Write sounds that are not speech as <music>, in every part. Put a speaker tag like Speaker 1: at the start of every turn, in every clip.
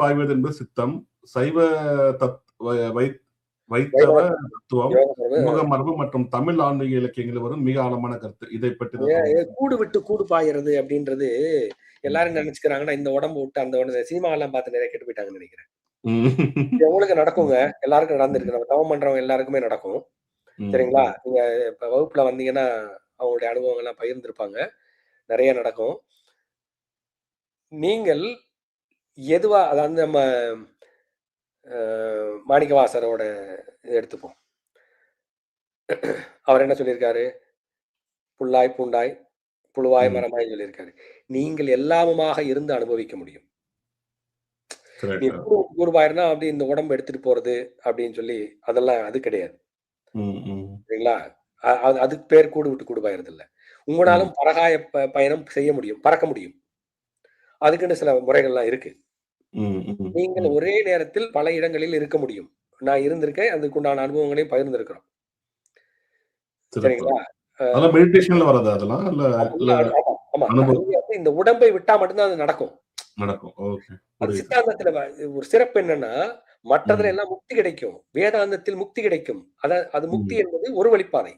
Speaker 1: பாய்வது என்பது சித்தம். சைவ தத் வைத்தவ தத்துவம். சமூக மரபு மற்றும் தமிழ் ஆன்மீக இலக்கியங்களில் வரும் மிக ஆழமான கருத்து. இதை பற்றி.
Speaker 2: கூடு விட்டு கூடு பாயறது அப்படின்றது எல்லாரும் நினைச்சுக்கிறாங்கன்னா இந்த உடம்பு விட்டு அந்த உடம்பு சினிமா எல்லாம் பார்த்து நிறைய கெட்டு போயிட்டாங்கன்னு நினைக்கிறேன். உங்களுக்கு நடக்குங்க? எல்லாருக்கும் நடந்திருக்கு. நம்ம தவம் பண்றவங்க எல்லாருக்குமே நடக்கும். சரிங்களா? நீங்க இப்ப வகுப்புல வந்தீங்கன்னா அவங்களுடைய அனுபவங்கள் எல்லாம் பகிர்ந்திருப்பாங்க. நிறைய நடக்கும். நீங்கள் எதுவா அதாவது நம்ம அஹ், மாணிக்கவாசரோட இது எடுத்துப்போம். அவர் என்ன சொல்லியிருக்காரு? புல்லாய் பூண்டாய் புழுவாய். மரமாய் சொல்லியிருக்காரு. நீங்கள் எல்லாமுமாக இருந்து அனுபவிக்க முடியும். நீ குருபாயிருனா அப்படி இந்த உடம்பு எடுத்துட்டு போறது அப்படின்னு சொல்லி அதெல்லாம் அது கிடையாது. சரிங்களா? அதுக்கு பேர் கூடு விட்டு கூடு பாயறது இல்ல உங்களாலும் பரகாய பயணம் செய்ய முடியும் பறக்க முடியும். அதுக்குன்னு சில முறைகள்லாம் இருக்கு. நீங்கள் ஒரே நேரத்தில் பல இடங்களில் இருக்க முடியும். நான் இருந்திருக்கேன் அதுக்குண்டான அனுபவங்களையும் பகிர்ந்திருக்கிறோம். சரிங்களா? இந்த உடம்பை விட்டா மட்டும்தான் அது நடக்கும்.
Speaker 1: நடக்கும்.
Speaker 2: சித்தாந்தத்துல ஒரு சிறப்பு என்னன்னா மற்றதுல. எல்லாம் முக்தி கிடைக்கும். வேதாந்தத்தில் முக்தி கிடைக்கும். அத அது முக்தி. என்பது ஒரு வழிப்பாதை.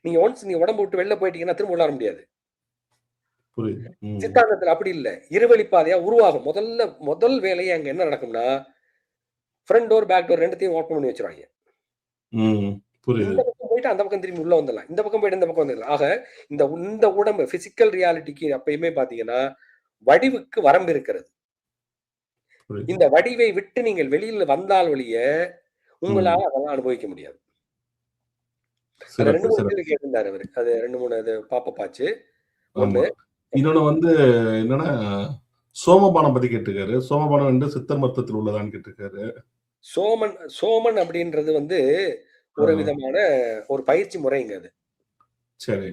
Speaker 2: நீங்க ஒன்ஸ் நீங்க உடம்பு விட்டு வெளில போயிட்டீங்கன்னா திரும்ப வர முடியாது. சித்தாந்தத்துல அப்படி இல்ல. இருவழிப்பாதையா உருவாகும். முதல்ல முதல் வேலையை அங்க என்ன நடக்கும்னா ஃப்ரண்ட் டோர் பேக் டோர் ரெண்டுத்தையும் ஓப்பன் பண்ணி வச்சிருவாங்க. இந்த பக்கம் போயிட்டு அந்த பக்கம் திரும்பி உள்ள வந்துடலாம். இந்த பக்கம் போயிட்டு இந்த பக்கம் வந்துடலாம். ஆக இந்த இந்த உடம்பு பிசிக்கல் ரியாலிட்டிக்கு அப்பயுமே பாத்தீங்கன்னா வடிவுக்கு வரம்பு இருக்கிறது. இந்த வடிவை விட்டு நீங்கள் வெளியில வந்தால் ஒழிய உங்களால அதெல்லாம் அனுபவிக்க முடியாது. ரெண்டு மூணு கேட்டிருந்தாரு அவரு. அது ரெண்டு மூணு அது பாப்ப பாச்சு. ஒண்ணு
Speaker 1: இன்னொன்னு வந்து என்னன்னா சோமபானம் பத்தி கேட்டிருக்காரு. சோமபானம் என்று சித்தர் மருத்துவத்தில் உள்ளதான்னு கேட்டிருக்காரு.
Speaker 2: சோமன் சோமன் அப்படின்றது வந்து ஒரு. விதமான ஒரு பயிற்சி முறைங்க அது.
Speaker 1: சரி.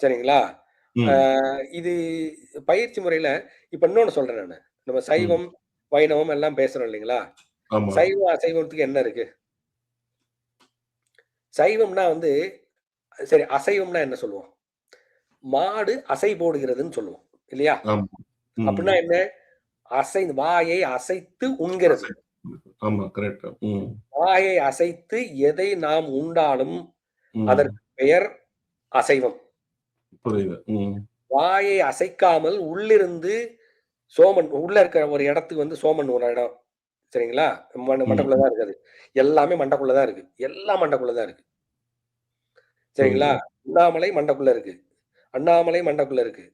Speaker 2: சரிங்களா? இது பயிற்சி முறையில இப்ப இன்னொன்னு சொல்றேன் நானு. நம்ம சைவம் வைணவம் எல்லாம் பேசுறோம் இல்லைங்களா? சைவம் அசைவத்துக்கு என்ன இருக்கு? சைவம்னா வந்து சரி அசைவம்னா என்ன சொல்லுவோம்? மாடு அசை போடுகிறதுன்னு சொல்லுவோம் இல்லையா. அப்படின்னா என்ன? அசை வாயை அசைத்து உண்கிறது. வாயை அசைத்து எதை நாம் உண்டாலும். அதற்கு பெயர் அசைவம். வாயை அசைக்காமல் உள்ளிருந்து சோமன் உள்ள இருக்கிற ஒரு இடத்துக்கு வந்து சோமன் ஒரு இடம் சரிங்களா? மண்ட- மண்டக்குள்ளதான் இருக்காது. எல்லாமே மண்டக்குள்ளதான் இருக்கு எல்லாம் மண்டக்குள்ளதான் இருக்கு சரிங்களா? அண்ணாமலை மண்டக்குள்ள இருக்கு அண்ணாமலை மண்டக்குள்ள இருக்கு.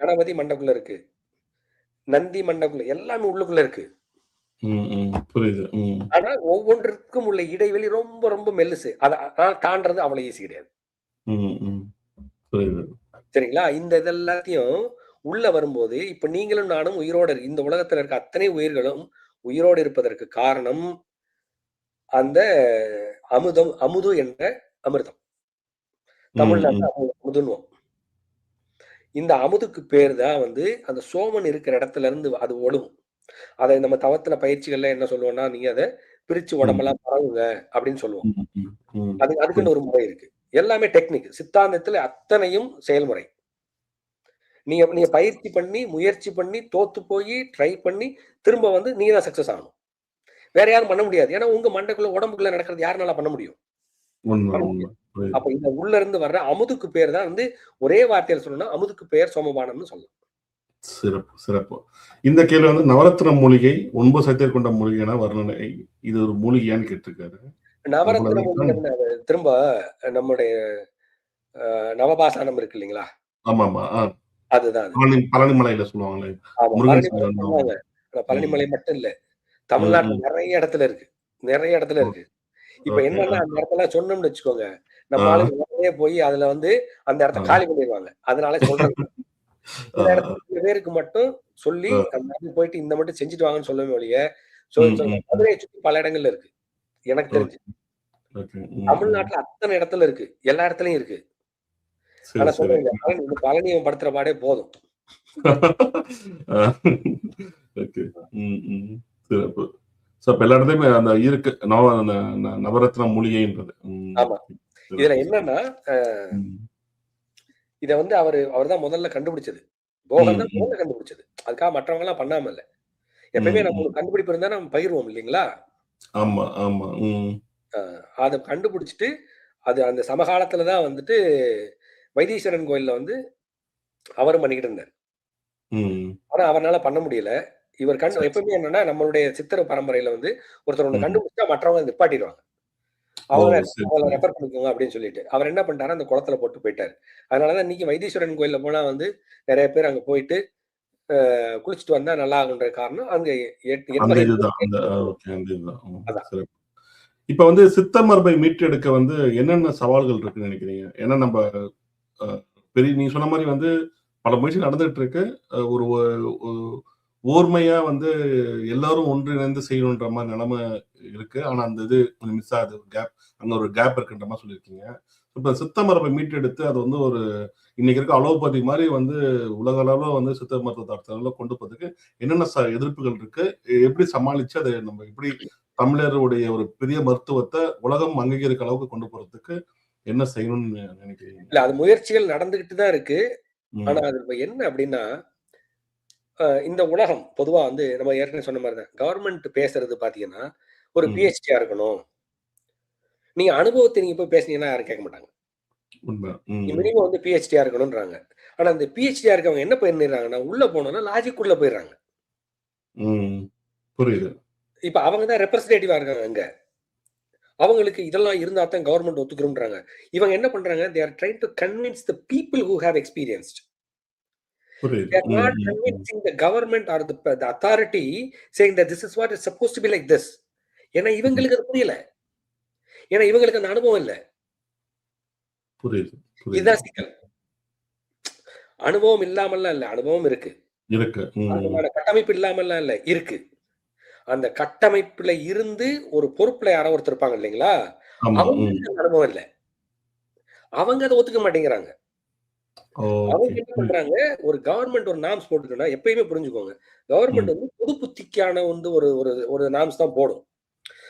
Speaker 2: கணபதி மண்டக்குள்ள இருக்கு. நந்தி மண்டக்குள்ள எல்லாமே உள்ளுக்குள்ள இருக்கு.
Speaker 1: புரியுது.
Speaker 2: ஆனா ஒவ்வொன்றுக்கும் உள்ள இடைவெளி ரொம்ப ரொம்ப மெல்லுசு. அதை தாண்டறது அவ்வளவு ஈஸி கிடையாது. சரிங்களா? இந்த இதெல்லாத்தையும் உள்ள வரும்போது இப்ப நீங்களும் நானும் உயிரோடு இந்த உலகத்துல இருக்க அத்தனை உயிர்களும் உயிரோடு இருப்பதற்கு காரணம் அந்த அமுதம் அமுது என்ற அமிர்தம். அமு- அமுதுன்னுவோம். இந்த அமுதுக்கு பேர் தான் வந்து அந்த சோமன் இருக்கிற இடத்துல இருந்து அது ஒழுகும். அதை நம்ம தவத்துல பயிற்சிகள்ல என்ன சொல்லுவோம்னா நீங்க அதை பிரிச்சு உடம்பெல்லாம் பரவுங்க அப்படின்னு சொல்லுவோம். அது அதுக்குன்னு ஒரு முறை இருக்கு. எல்லாமே டெக்னிக். சித்தாந்தத்துல அத்தனையும் செயல்முறை. நீங்க நீங்க பயிற்சி பண்ணி முயற்சி பண்ணி தோத்து போய் ட்ரை பண்ணி திரும்ப வந்து நீங்க தான் சக்சஸ் ஆகணும். வேற யாரும் பண்ண முடியாது. ஏன்னா உங்க மண்டைக்குள்ள உடம்புக்குள்ள நடக்கிறது யாருனால பண்ண முடியும்? அப்ப இந்த உள்ள இருந்து வர்ற அமுதுக்கு பேர் தான் வந்து ஒரே வார்த்தையில சொல்லணும்னா அமுதுக்கு பேர் சோமபானம்னு சொல்லலாம்.
Speaker 1: சிறப்பு சிறப்பு. இந்த கேள்வி வந்து நவரத்ன மூலிகை ஒன்பது சத்தியர் கொண்ட மூலிகைனா வர்ணனை இது ஒரு மூலிகையான்னு கேட்டிருக்காரு.
Speaker 2: நவரத்ன மூலிகை திரும்ப நம்முடைய நவபாசானம் இருக்கு இல்லைங்களா?
Speaker 1: ஆமா ஆமா
Speaker 2: அதுதான் அது.
Speaker 1: பழனி பழனிமலையில சொல்லுவாங்களே.
Speaker 2: பழனிமலை மட்டும் இல்ல. தமிழ்நாட்டுல. நிறைய இடத்துல இருக்கு. நிறைய இடத்துல இருக்கு. இப்ப. என்னன்னா அந்த இடத்துல சொன்னோம்னு வச்சுக்கோங்க. நம்ம. ஆளுங்க உடனே போய் அதுல வந்து அந்த இடத்த. காலி பண்ணிடுவாங்க அதனால இந்த <laughs>
Speaker 1: ஆ,
Speaker 2: இடத்துல பேருக்கு மட்டும் சொல்லி. அந்த இடத்துக்கு போயிட்டு இந்த மட்டும் செஞ்சுட்டு வாங்கன்னு சொல்லவே ஒழிய. மதுரையை சுத்தி பல இடங்கள்ல இருக்கு. எனக்கு தெரிஞ்சு. தமிழ்நாட்டுல அத்தனை இடத்துல இருக்கு. எல்லா இடத்துலயும் இருக்கு. ஆனா. சொல்றேன் பழனி படுத்துற பாடே போதும். <laughs>
Speaker 1: சிறப்பு. அப்ப எல்லா இடத்துலயுமே அந்த இருக்கு நவரத்ன மூலிகைன்றது.
Speaker 2: இதுல என்னன்னா. இத வந்து அவரு அவர்தான் முதல்ல கண்டுபிடிச்சது. போகன் தான். முதல்ல கண்டுபிடிச்சது. அதுக்காக மற்றவங்க எல்லாம் பண்ணாம இல்ல. எப்பயுமே
Speaker 1: ம்,
Speaker 2: நம்ம ஒரு கண்டுபிடிப்பு இருந்தா நம்ம பகிர்வோம் இல்லைங்களா?
Speaker 1: ஆமா ஆமா
Speaker 2: அதை கண்டுபிடிச்சிட்டு அது அந்த சமகாலத்துல தான் வந்துட்டு வைத்தீஸ்வரன் கோயில்ல வந்து அவரும் பண்ணிக்கிட்டு இருந்தார். ஆனா அவரால பண்ண முடியல. இவர் கண்டு. எப்பவுமே என்னன்னா நம்மளுடைய சித்திர பரம்பரையில வந்து ஒருத்தர்
Speaker 1: ம்.
Speaker 2: கண்டுபிடிச்சா மற்றவங்க நிப்பாட்டிடுவாங்க.
Speaker 1: சரி
Speaker 2: ரெஃபர் பண்ணிக்கோங்க அப்படின்னு சொல்லிட்டு. அவர் என்ன பண்ணிட்டாரு? அந்த குளத்துல போட்டு போயிட்டாரு. அதனாலதான் இன்னைக்கு வைத்தீஸ்வரன் கோயில்ல போனா வந்து நிறைய பேர் அங்க போயிட்டு குளிச்சுட்டு வந்தா நல்லா ஆகுன்ற காரணம் அங்க
Speaker 1: இப்ப வந்து சித்த மரபை மீட்டெடுக்க வந்து என்னென்ன சவால்கள் இருக்குன்னு நினைக்கிறீங்க? ஏன்னா நம்ம பெரிய நீ சொன்ன மாதிரி வந்து பல முயற்சி நடந்துட்டு இருக்கு. ஒரு ஓர்மையா வந்து எல்லாரும் ஒன்றிணைந்து செய்யணுன்ற மாதிரி நிலைமை இருக்கு. ஆனா அந்த இது கொஞ்சம் மிஸ் ஆகுது. கேப் அங்க ஒரு கேப் இருக்குன்ற மாதிரி சொல்லியிருக்கீங்க. இப்ப சித்த மரபை மீட்டெடுத்து அது வந்து ஒரு இன்னைக்கு இருக்க அலோபதி மாதிரி வந்து உலக அளவுல வந்து சித்த மருத்துவ அளவுல கொண்டு போறதுக்கு என்னென்ன ச- எதிர்ப்புகள் இருக்கு? எப்படி சமாளிச்சு அதை நம்ம எப்படி தமிழருடைய ஒரு பெரிய மருத்துவத்தை உலகம் அங்கீகரிக்க அளவுக்கு கொண்டு போறதுக்கு என்ன செய்யணும்னு நினைக்கிறீங்க?
Speaker 2: இல்ல அது முயற்சிகள் நடந்துகிட்டு தான் இருக்கு. ஆனா அது இப்ப என்ன அப்படின்னா இந்த உலகம் பொதுவா வந்து நம்ம ஏற்கனவே சொன்ன மாதிரி தான் கவர்மெண்ட் பேசுறது பாத்தீங்கன்னா ஒரு. பிஹெச்டியா இருக்கணும். நீங்க அனுபவத்தை நீங்க போய் பேசுனீங்கன்னா யாரும் கேட்க மாட்டாங்க. மினிமம் வந்து பிஹெச்டியா இருக்கணும்ன்றாங்க. ஆனா அந்த பிஹெச்டியா இருக்கவங்க என்ன பண்ணிடுறாங்கன்னா உள்ள போனோம்னா லாஜிக் உள்ள போயிடுறாங்க.
Speaker 1: புரியுது.
Speaker 2: இப்ப அவங்க தான் ரெப்ரஸன்டேட்டிவா இருக்காங்க அங்க. அவங்களுக்கு இதெல்லாம் இருந்தா தான் கவர்மெண்ட் ஒத்துக்கிறோம்ன்றாங்க. இவங்க என்ன பண்றாங்க they are trying to convince the people who have experienced
Speaker 1: புரியுது.
Speaker 2: They are
Speaker 1: ம்,
Speaker 2: not convincing the government or the, the authority saying that this is what is supposed to be like this. ஏன்னா இவங்களுக்கு அது புரியல. ஏன்னா இவங்களுக்கு அந்த அனுபவம் இல்ல.
Speaker 1: புரியுது புரியுது.
Speaker 2: இதுதான் சிக்கல். அனுபவம் இல்லாமல்லாம் இல்ல அனுபவம் இருக்கு.
Speaker 1: இருக்கு
Speaker 2: கட்டமைப்பு இல்லாமல்லாம் இல்ல இருக்கு. அந்த கட்டமைப்புல இருந்து ஒரு பொறுப்புல யாரோ ஒருத்தர் இருப்பாங்க இல்லைங்களா. அவங்களுக்கு அனுபவம் இல்ல. அவங்க அதை ஒத்துக்க மாட்டேங்கிறாங்க. அவங்க என்ன பண்றாங்க? ஒரு கவர்மெண்ட் ஒரு நாம்ஸ் போட்டுட்டோம்னா எப்பயுமே புரிஞ்சுக்கோங்க. கவர்மெண்ட் வந்து பொது புத்திக்கான வந்து ஒரு ஒரு ஒரு நாம்ஸ் தான் போடும்.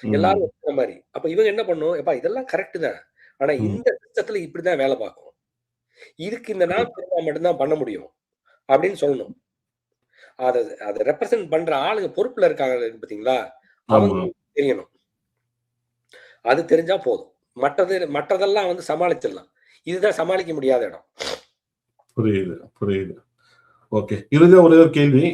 Speaker 2: எல்லாரும் மாதிரி. அப்ப இவங்க என்ன பண்ணும்? எப்பா இதெல்லாம் கரெக்ட் தான்? ஆனா. இந்த சிஸ்டத்துல இப்படிதான் வேலை பார்க்கும். இதுக்கு இந்த நாள் தெரிஞ்சா மட்டும்தான் பண்ண முடியும். அப்படின்னு சொல்லணும். அதை அதை ரெப்ரசென்ட் பண்ற ஆளுங்க பொறுப்புல இருக்காங்க பாத்தீங்களா? அவங்க தெரியணும். அது தெரிஞ்சா போதும். மற்றது மற்றதெல்லாம் வந்து சமாளிச்சிடலாம். இதுதான் சமாளிக்க முடியாத இடம்.
Speaker 1: புரியுது புரியுது. ஓகே இறுதியா ஒரே ஒரு கேள்வி.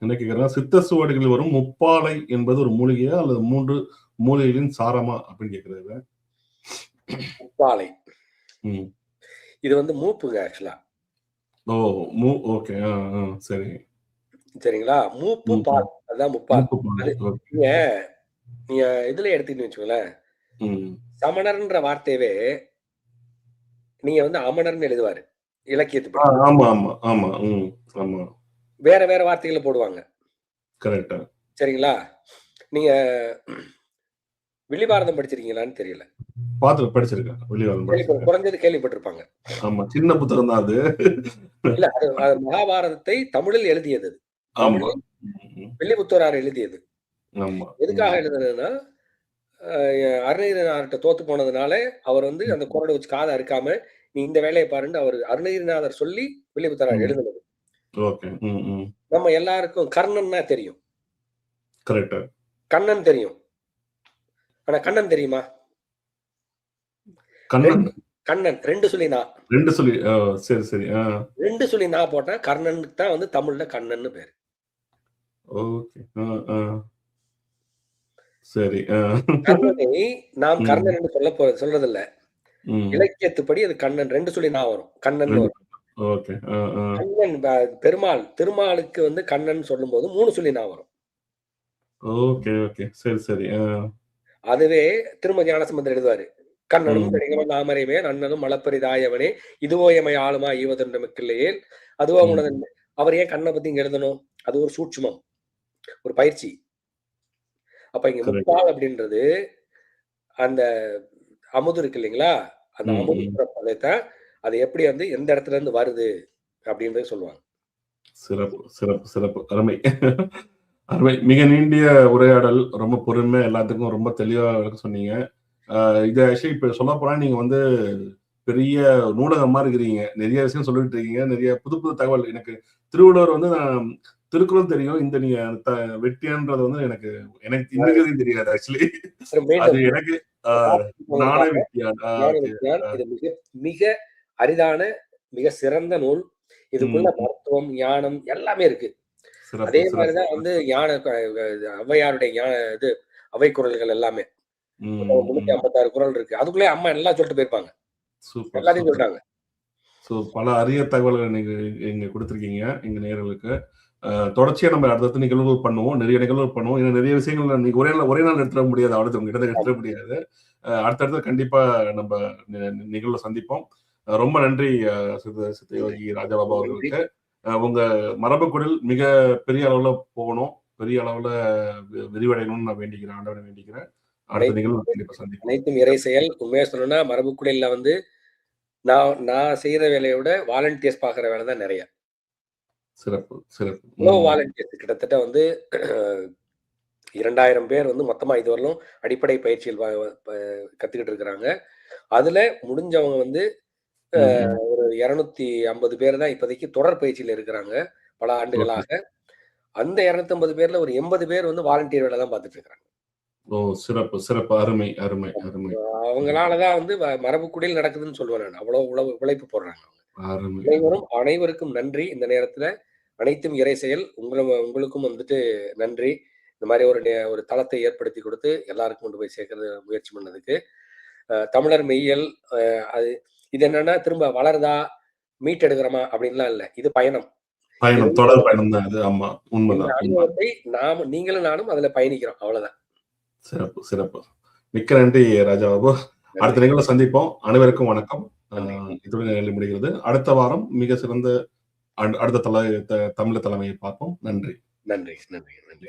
Speaker 1: என்ன கேக்குறேன்னா சித்த சுவடிகளில் வரும் முப்பாலை என்பது ஒரு மூலிகையா அல்லது மூன்று மூலிகைகளின் சாரமா அப்படின்னு கேக்குறது
Speaker 2: பாலை
Speaker 1: ம்.
Speaker 2: இது வந்து மூப்புங்க ஆக்சுவலா.
Speaker 1: ஓ மூ ஓகே சரி.
Speaker 2: சரிங்களா? மூப்பு பால் அதுதான் முப்பால். நீங்க நீங்க இதுல எடுத்துக்கிட்டு வச்சுக்கோங்களேன். சமணர்ன்ற வார்த்தையவே நீங்க வந்து அமணர்னு எழுதுவாரு.
Speaker 1: ஆ,
Speaker 2: இலக்கியத்துப்படி
Speaker 1: ஆமா ஆமா ஆமா ம் ஆமா.
Speaker 2: வேற வேற வார்த்தைகளை போடுவாங்க.
Speaker 1: கரெக்டா
Speaker 2: சரிங்களா? நீங்க வில்லிபாரதம் படிச்சிருக்கீங்களான்னு தெரியல.
Speaker 1: பாத்து படிச்சிருக்கேன். படிச்சிருக்கேன்.
Speaker 2: குறைஞ்சது கேள்விப்பட்டிருப்பாங்க.
Speaker 1: ஆமா சின்ன புத்தகம் தான் அது.
Speaker 2: இல்ல அது மகாபாரதத்தை தமிழில் எழுதியது. அது.
Speaker 1: ஆமா
Speaker 2: வில்லிபுத்தூரார் எழுதியது.
Speaker 1: ஆமா.
Speaker 2: எதுக்காக எழுதுனதுன்னா அஹ், அருணகிரிநாதர்கிட்ட தோத்து போனதுனால அவர் வந்து அந்த குரடை வச்சு காதை அறுக்காம நீ இந்த வேலையை பாருன்னு அவர் அருணகிரிநாதர் சொல்லி வில்லிபுத்தூரார். எழுதுனது. நம்ம எல்லாருக்கும் கர்ணன்னா தெரியும். கண்ணன் தெரியும். ஆனா கண்ணன் தெரியுமா?
Speaker 1: கண்ணன்?
Speaker 2: ரெண்டு சொல்லி நான்
Speaker 1: ரெண்டு சொல்லி சரி சரி
Speaker 2: ரெண்டு சொல்லி நான் போட்டேன் கர்ணனுக்கு தான் வந்து தமிழ்ல கண்ணன்னு பேரு.
Speaker 1: சரி
Speaker 2: நாம். கர்ணன் என்று சொல்ல போறது சொல்றது இல்ல இலக்கியத்துப்படி அது கண்ணன் ரெண்டு சொல்லி நான் வரும். கண்ணன் வரும். கண்ணன் பெருமாள் திருமாலுக்கு வந்து கண்ணன் சொல்லும் போது மூணு சொல்லி நான் வரும்.
Speaker 1: Okay okay. சரி சரி.
Speaker 2: அதுவே திரும ஞானசம்பந்தர் எழுதுவாரு. கண்ணனும்
Speaker 1: ம்.
Speaker 2: பெருங்கவன் தாமரைமே நன்னனும் மலப்பரிதாயவனே இதுவோ எமை ஆளுமா ஈவதென்ற மிக்கில்லையே அதுவோ
Speaker 1: ம்.
Speaker 2: உனதன் அவர் ஏன் கண்ணை பத்தி இங்க எழுதணும்? அது ஒரு சூட்சுமம் ஒரு பயிற்சி. அப்ப இங்க. முப்பால் அப்படின்றது அந்த அமுது இருக்கு இல்லைங்களா? அந்த. பதத்தான் அது எப்படி வந்து எந்த இடத்துல இருந்து வருது அப்படின்றத சொல்லுவாங்க.
Speaker 1: சிறப்பு சிறப்பு சிறப்பு. அருமை. அருமை. மிக நீண்டிய உரையாடல். ரொம்ப பொறுமையா எல்லாத்துக்கும் ரொம்ப தெளிவா விளக்க சொன்னீங்க. இது ஆக்சுவலி இப்ப சொல்ல போனா நீங்க வந்து பெரிய நூலகமா இருக்கிறீங்க. நிறைய விஷயம் சொல்லிட்டு இருக்கீங்க. நிறைய புது புது தகவல். எனக்கு திருவள்ளுவர் வந்து நான் திருக்குறள் தெரியும். இந்த நீங்க வெட்டியான்றது வந்து எனக்கு எனக்கு தெரியாது ஆக்சுவலி அது எனக்கு
Speaker 2: இது மிக அரிதான மிக சிறந்த நூல். இதுக்குள்ள. மருத்துவம் ஞானம் எல்லாமே இருக்கு. அதே மாதிரிதான் வந்து ஞான ஔவையாருடைய ஞான இது அவை குரல்கள் எல்லாமே. முன்னூத்தி. ஐம்பத்தாறு குரல் இருக்கு. அதுக்குள்ளே அம்மா எல்லாம் சொல்லிட்டு போயிருப்பாங்க. எல்லாத்தையும் சொல்லிட்டாங்க.
Speaker 1: ஸோ பல அரிய தகவல்களை நீங்க இங்க கொடுத்துருக்கீங்க எங்க நேயர்களுக்கு அஹ், தொடர்ச்சியா நம்ம அடுத்தடுத்த நிகழ்வுகள் பண்ணுவோம் நிறைய நிகழ்வுகள் பண்ணுவோம். ஏன்னா நிறைய விஷயங்கள் நீங்க ஒரே நாள் ஒரே நாள் எடுத்துட முடியாது அவ்வளவு உங்ககிட்ட எடுத்துட முடியாது. அடுத்தடுத்து கண்டிப்பா நம்ம நிகழ்வுல சந்திப்போம். ரொம்ப நன்றி சித்த சித்தயோகி ராஜாபாபா அவர்களுக்கு உங்க மரபுக்குடில் மிக பெரிய அளவுல போகணும் பெரிய அளவுல விரிவடையணும்னு நான் வேண்டிக்கிறேன் ஆண்டவனை வேண்டிக்கிறேன். அடுத்த நிகழ்வு கண்டிப்பா சந்திப்போம்.
Speaker 2: அனைத்தும் இறை செயல். உண்மையா சொல்லணும்னா மரபுக்குடியில வந்து நான் நான் செய்யற வேலையை விட வாலண்டியர்ஸ் பாக்குற வேலை தான் நிறைய.
Speaker 1: சிறப்பு சிறப்பு. ம்.
Speaker 2: வாலண்டியர்ஸ் கிட்டத்தட்ட வந்து இரண்டாயிரம் பேர் வந்து மொத்தமா இதுவரையிலும் அடிப்படை பயிற்சியில் கத்துக்கிட்டு இருக்கிறாங்க. அதுல முடிஞ்சவங்க வந்து. ஒரு இருநூத்தி ஐம்பது பேர் தான் இப்போதைக்கு தொடர் பயிற்சியில இருக்கிறாங்க பல ஆண்டுகளாக. அந்த இருநூத்தி ஐம்பது பேர்ல ஒரு எண்பது பேர் வந்து வாலண்டியர் வேலை தான் பார்த்துட்டு இருக்காங்க
Speaker 1: ஓ சிறப்பு சிறப்பு. அருமை அருமை அருமை.
Speaker 2: அவங்களாலதான் வந்து வ- மரபுக்குடியில் நடக்குதுன்னு சொல்லுவேன் நான். அவ்வளவு உழவு உழைப்பு போடுறாங்க
Speaker 1: அருமை
Speaker 2: அனைவரும் அனைவருக்கும் நன்றி. இந்த நேரத்துல அனைத்தும் இறை செயல். உங்களை உங்களுக்கும் வந்துட்டு நன்றி. இந்த மாதிரி ஒரு ஒரு தளத்தை ஏற்படுத்தி கொடுத்து எல்லாருக்கும் கொண்டு போய் சேர்க்கறது முயற்சி பண்ணதுக்கு. தமிழர் மெய்யல் அது இது என்னன்னா திரும்ப வளருதா மீட் எடுக்கிறோமா அப்படின்லாம் இல்லை. இது பயணம்.
Speaker 1: பயணம் தொடர் பயணம் தான் அது. ஆமா உண்மைதான்
Speaker 2: நாம நீங்களும் நானும் அதுல பயணிக்கிறோம். அவ்வளவுதான்.
Speaker 1: சிறப்பு சிறப்பு. மிக்க நன்றி ராஜா பாபு. அடுத்த நிகழ்வு சந்திப்போம். அனைவருக்கும் வணக்கம். இத்துடன் நிலை முடிகிறது. அடுத்த வாரம் மிக சிறந்த அடுத்த தலை தமிழ் தலைமையை பார்ப்போம். நன்றி.
Speaker 2: நன்றி நன்றி நன்றி.